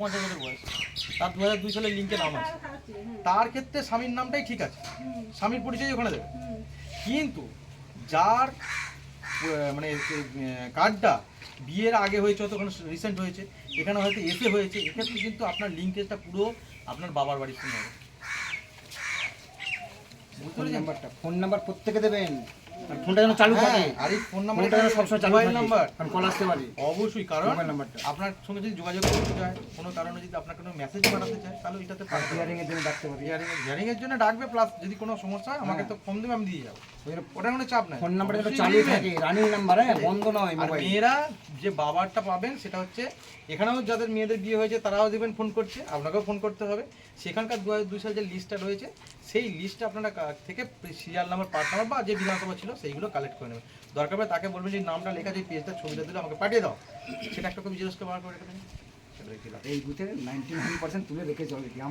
পঞ্চাশ বছর বয়স। তার দু হাজার দুই সালের লিঙ্কে নাম আছে। তার ক্ষেত্রে স্বামীর নামটাই ঠিক আছে। স্বামীর পরিচয় ওখানে দেবে। কিন্তু যার মানে কার্ডটা বিয়ের আগে হয়েছে অত রিসেন্ট হয়েছে, এখানে হয়তো এসে হয়েছে, এক্ষেত্রে কিন্তু আপনার লিঙ্কেজটা পুরো আপনার বাবার বাড়ির সঙ্গে হবে। ফোন নাম্বারটা, ফোন নাম্বার প্রত্যেকে দেবেন। আর ফোনটা যেন চালু থাকে। হ্যাঁ, আর এই ফোন ফোনটা যেন সবসময় চালু মোবাইল থাকে। নাম্বার। কারণ কল আসতে পারে। অবশ্যই কারণ মোবাইল নাম্বারটা। আপনার সঙ্গে যদি যোগাযোগ করতে চায় কোনো কারণে যদি আপনার কোনো মেসেজ পাঠাতে চায় তাহলে এটাতে হিয়ারিং এর জন্য ডাকতে পারি। হিয়ারিং হিয়ারিং এর জন্য ডাকবে প্লাস যদি কোনো সমস্যা হয় আমাকে তো ফোন দেবে আমি দিয়ে যাব। ওটা কোনো চাপ নাই। ফোন নাম্বারটা যেন চালু থাকে রানিং নাম্বার হ্যাঁ বন্ধ নয় মোবাইল। মেয়েরা যে বাবারটা পাবেন সেটা হচ্ছে এখানেও যাদের মেয়েদের বিয়ে হয়েছে তারাও দেখবেন ফোন করছে আপনাকেও ফোন করতে হবে। সেখানকার দু হাজার দুই সাল যে লিস্টটা রয়েছে সেই লিস্টটা আপনারা থেকে সিরিয়াল নাম্বার পার্ট নাম্বার বা যে বিধানসভা ছিল সেইগুলো কালেক্ট করে নেবেন। দরকার পড়ে তাকে বলবেন যে নামটা লেখা যে পেজটা ছবিটা দিলে আমাকে পাঠিয়ে দাও। সেটা একটা কপি জেরক্স করে বার করে দেবেন। এই বুথে নাইনটি নাইন পার্সেন্ট তুলে রেখে চলে